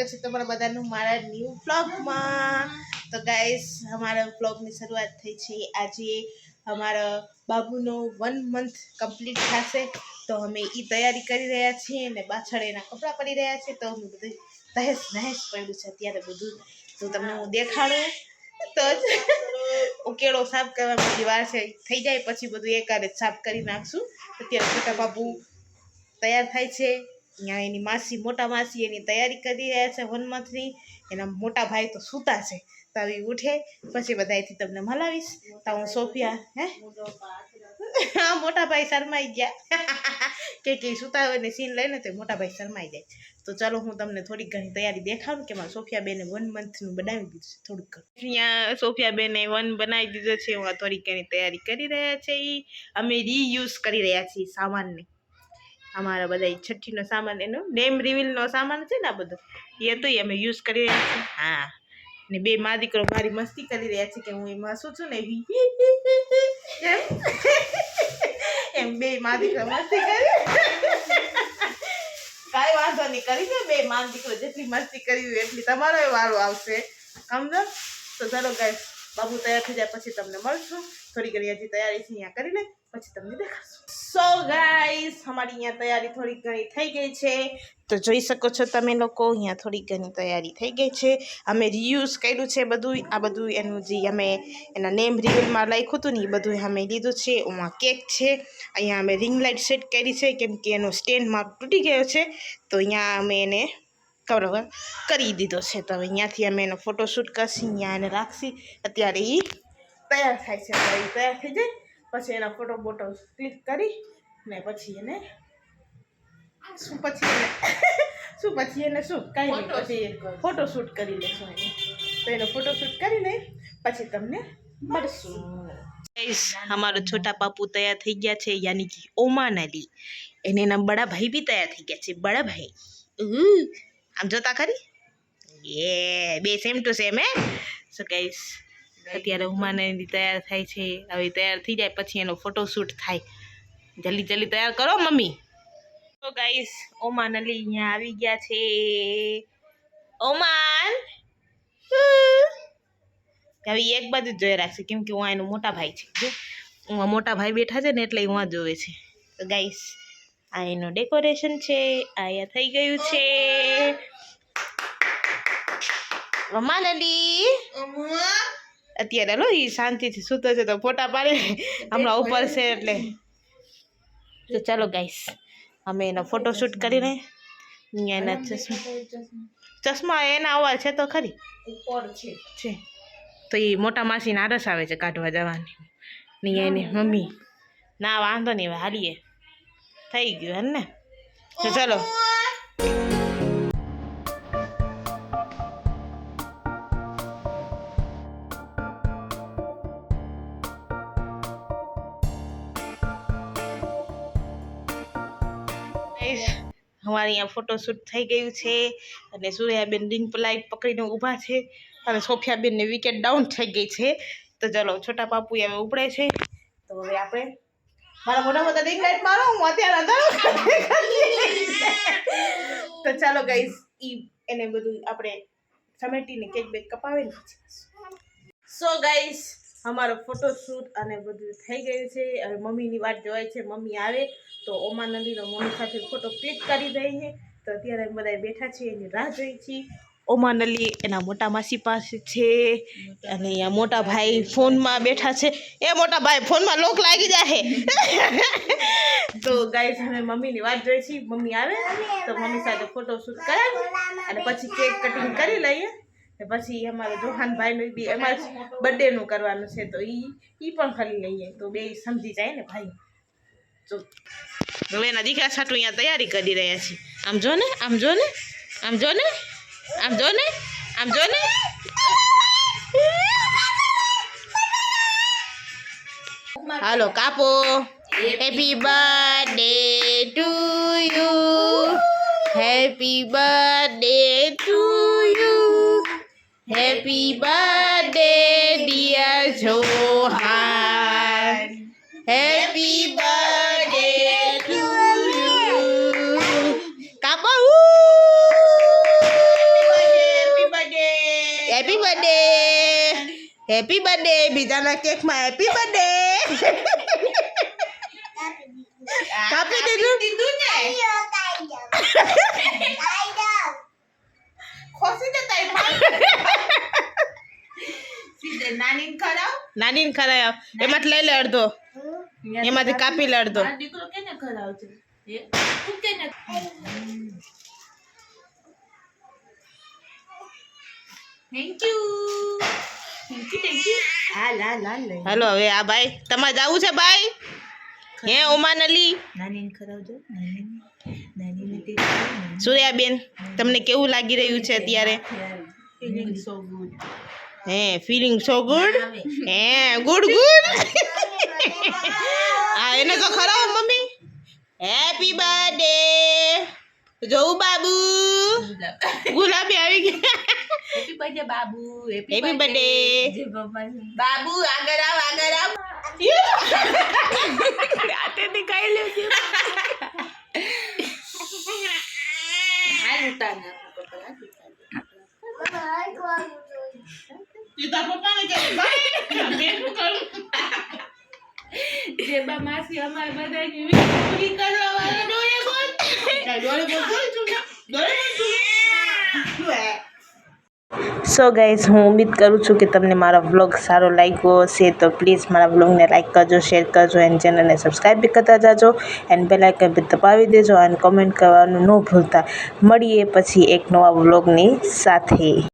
સ્વાગત છે તમારા બધાનું મારા ન્યૂ વ્લોગમાં તો ગાઈસ અમારા વ્લોગની શરૂઆત થઈ છે. આજે અમારા બાબુનો વન મંથ કમ્પ્લીટ થશે. તો અમે એ તૈયારી કરી રહ્યા છીએ અને પાછળ એના કપડાં પડી રહ્યા છે. તો અમે બધું તહેસ નહેસ પડ્યું છે અત્યારે બધું. તો તમને હું દેખાડું. તો જ ઉકેળો સાફ કરવા બધી વાર છે થઈ જાય. પછી બધું એકારે સાફ કરી નાખશું. અત્યારે છોટા બાબુ તૈયાર થાય છે. અહીંયા એની માસી, મોટા માસી એની તૈયારી કરી રહ્યા છે વન મંથની એના મોટા ભાઈ તો સૂતા છે. તો આવી ઉઠે, પછી બધાયથી તમને મલાવીશ તો હું સોફિયા, હે? હા, મોટા ભાઈ શરમાઈ ગયા. કે કે સૂતા હોય ને સીન લઈને તો મોટા ભાઈ શરમાઈ જાય. તો ચાલો હું તમને થોડીક ઘણી તૈયારી દેખાડું કે મારા સોફિયા બેને વન મંથનું બનાવી દીધું છે થોડુંક. અહીંયા સોફિયા બેને વન બનાવી દીધો છે. હું થોડીક ઘણી તૈયારી કરી રહ્યા છે એ અમે રીયુઝ કરી રહ્યા છીએ સામાનને. અમારા બધા છઠ્ઠીનો સામાન, એનો નેમ રિવીલનો સામાન છે ને આ બધો, એ તો અમે યુઝ કરી રહ્યા છીએ. હા. ને બે મા દીકરો મારી મસ્તી કરી રહ્યા છે કે હું એમાં શું છું ને એમ? બે મા દીકરો મસ્તી કરી કાંઈ વાંધો નહીં, કરી દે બે મા દીકરો જેટલી મસ્તી કરી એટલી તમારો વારો આવશે. સમજો? તો ચાલો ગાય બાબુ તૈયાર થઈ જાય, પછી તમને મળશું. થોડી ઘણી હજી તૈયારી છે, અહીંયા કરી લે પછી તમને દેખાશું સો ગાઈસ અમારી અહીંયા તૈયારી થોડી ઘણી થઈ ગઈ છે. તો જોઈ શકો છો તમે લોકો, અહીંયા થોડી ઘણી તૈયારી થઈ ગઈ છે. અમે રિયુઝ કર્યું છે બધું. આ બધું એનું જે અમે એના નેમ રિવીલમાં લખ્યું હતું ને, એ બધું અમે લીધું છે. એમાં કેક છે. અહીંયા અમે રિંગ લાઇટ સેટ કરી છે, કેમ કે એનો માર્ક તૂટી ગયો છે. તો અહીંયા અમે એને કવર કરી દીધો છે. તો હવે અહીંયાથી અમે એનો ફોટોશૂટ કરશી. અહીંયા એને રાખશી. અત્યારે એ તૈયાર થાય છે. તો એ તૈયાર થઈ જાય. પછી એના ફોટો બોટો ક્લિક કરી ને પછી એને શું પછી એને શું પછી એને શું? કાંઈ નહીં. પછી ફોટોશૂટ કરી લેશું એને. તો એનો ફોટોશૂટ કરી કરીને પછી તમને મળશું. અમારો છોટા બાપુ તૈયાર થઈ ગયા છે. યાની કે ઓમાન અલી. એને એના બડા ભાઈ બી તૈયાર થઈ ગયા છે. બડા ભાઈ આમ જોતા ખરી? એ બે સેમ ટુ સેમ હે? સો કહીશ? અત્યારે હુમાનની તૈયાર થાય છે. હવે તૈયાર થઈ જાય, પછી એનો ફોટોશૂટ થાય. જલ્દી જલ્દી તૈયાર કરો, મમ્મી. તો ગાઈસ ઓમાન અલી અહીંયા આવી ગયા છે. ઓમાન. હવે એક બાજુ જોઈ રાખશે, કેમ કે હું એનો મોટા ભાઈ છે. જો, હું મોટા ભાઈ બેઠા છે ને, એટલે હું જોવે છે. તો ગાઈસ આ એનું ડેકોરેશન છે આ અહીંયા થઈ ગયું છે. રમાનલી અત્યારે લો એ શાંતિથી સૂતો છે તો ફોટા પાડે. હમણાં ઉપર છે એટલે. તો ચાલો ગાઈસ અમે એનો ફોટોશૂટ કરીને અહીંયા એના ચશ્મા ચશ્મા એના અવાજ છે તો ખરી. છે. તો એ મોટા માસીને આરસ આવે છે કાઢવા જવાની. ને એની મમ્મી. ના વાંધો નહીં હાલીએ. થઈ ગયું હે ને? તો ચલો. અમારે અહીંયા ફોટોશૂટ થઈ ગયું છે અને સૂર્યાબેન રિંગ લાઈટ પકડીને ઊભા છે અને સોફિયાબેનની વિકેટ ડાઉન થઈ ગઈ છે. તો ચલો છોટા પાપુ હવે ઉપડે છે. તો હવે આપણે મારા મોટા મોટા રિંગ લાઈટ મારો, હું અત્યારે અંધારું તો ચાલો ગાઈઝ ઈ એને બધું આપણે સમેટીને કેક બેક કપાવીને સો ગાઈસ અમારો ફોટોશૂટ અને બધું થઈ ગયું છે. હવે મમ્મીની વાત જોવાય છે, મમ્મી આવે તો ઓમા નદીનો મમ્મી સાથે ફોટો ક્લિક કરી દઈએ. તો અત્યારે બધા બેઠા છીએ, એની રાહ જોઈ છીએ. ઓમા અલી એના મોટા માસી પાસે છે, અને અહીંયા મોટા ભાઈ ફોનમાં બેઠા છે. એ મોટા ભાઈ ફોનમાં લોક લાગી જાય તો ગાઈસ અમે મમ્મીની વાત જોઈ છીએ મમ્મી આવે, તો મમ્મી સાથે ફોટોશૂટ કરાવી, અને પછી કેક કટિંગ કરી લઈએ. ને પછી અમારે જોહાન ભાઈનું બી અમારે બર્થડેનું કરવાનું છે, તો એ એ પણ કરી લઈએ. તો બે સમજી જાય ને ભાઈ. જો, હવે એના દીકરા સાટું અહીંયા તૈયારી કરી રહ્યા છે. આમ જો ને, આમ જો ને, આમ જો ને. આમ જો ને આમ જો ને હાલો કાપો happy birthday to you happy birthday to you happy birthday happy birthday બીજાના કેકમાં હેપી બર્થડે કાપી દીધું દીધું ને ખરાવ એમાંથી લઈ લે અડધો એમાંથી કાપી લે દીકરો કેને થેન્ક યુ હાલ હવે આ ભાઈ તમારે જવું છે ભાઈ હે ઉમાન અલી? સૂર્યાબેન તમને કેવું લાગી રહ્યું છે અત્યારે? ફીલિંગ સો ગુડ હે ફીલિંગ સો ગુડ હે ગુડ ગુડ હા એને તો ખરો મમ્મી? હેપી બર્થડે જોઉં બાબુ? ગુલાબી આવી ગયા. હેપી બર્થડે બાબુ Happy birthday. જય ભગવાન બાબુ આગળ આવ આગળ આવ હાથેથી ખાઈ લે છે હાલ ઉતાર નાખ પપ્પા હાલ ઉતાર સીધા પપ્પાને કહે ભાઈ મેં શું કરું જેબા માસી અમારે બધાની વીસ પૂરી કરવા વાળા ડોળે બોલ ડોળે બોલ બોલ છું ડોળે બોલ છું સો ગાઈઝ હું ઉમ્મીદ કરું છું કે તમને મારો વ્લોગ સારો લાગ્યો હશે, તો પ્લીઝ મારા વ્લોગને લાઈક કરજો શેર કરજો એન્ડ ચેનલને સબસ્ક્રાઈબ બી કરતા જાજો એન્ડ બેલ બી દબાવી દેજો અને કમેન્ટ કરવાનું ન ભૂલતા. મળીએ પછી એક નવા વ્લોગની સાથે.